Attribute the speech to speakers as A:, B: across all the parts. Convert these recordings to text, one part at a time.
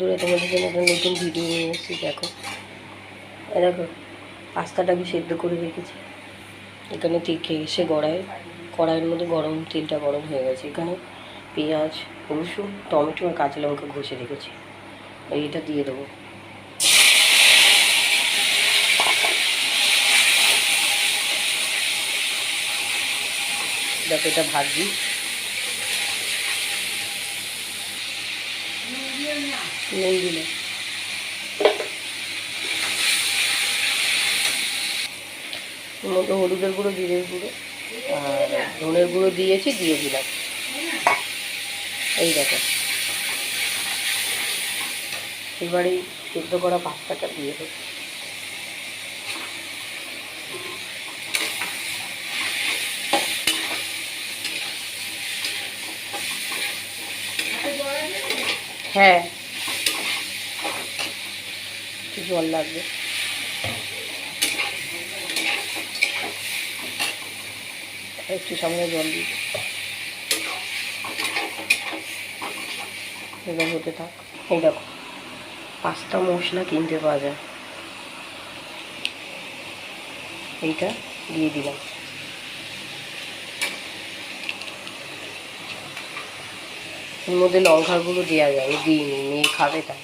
A: বন্ধুরা তোমাদের জন্য একটা নতুন ভিডিও নিয়ে এসেছি, দেখো। দেখো পাস্তাটাকে সেদ্ধ করে রেখেছি। এখানে থেকে এসে গড়ায়, কড়াইয়ের মধ্যে গরম, তেলটা গরম হয়ে গেছে। এখানে পেঁয়াজ, রসুন, টমেটো আর কাঁচা লঙ্কা ঘষে রেখেছি। এইটা দিয়ে দেবো। দেখো, এটা ভাজছি নুন দিলে হলুদের গুঁড়ো, জিরের গুঁড়ো আর ধনের গুঁড়ো দিয়েছি, দিয়ে দিলাম। এই দেখো। এবারে সেদ্ধ করা পাস্তাটা দিয়ে দেবো। হ্যাঁ। জল লাগবে? একটু সামনে জল দিই। হতে থাক। এই দেখো পাস্তা মশলা কিনতে পাওয়া যায়। এইটা দিয়ে দিলাম। এর মধ্যে লঙ্কার গুঁড়ো দেওয়া যায় দিইনি, মেয়ে খাবে তাই।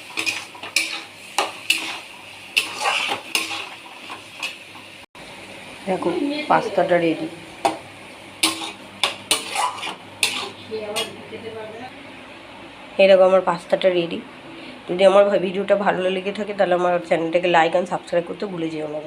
A: দেখো, পাস্তাটা রেডি এরকম আমার পাস্তাটা রেডি যদি আমার ভিডিওটা ভালো লেগে থাকে, তাহলে আমার চ্যানেলটাকে লাইক অ্যান্ড সাবস্ক্রাইব করতে ভুলে যেও না।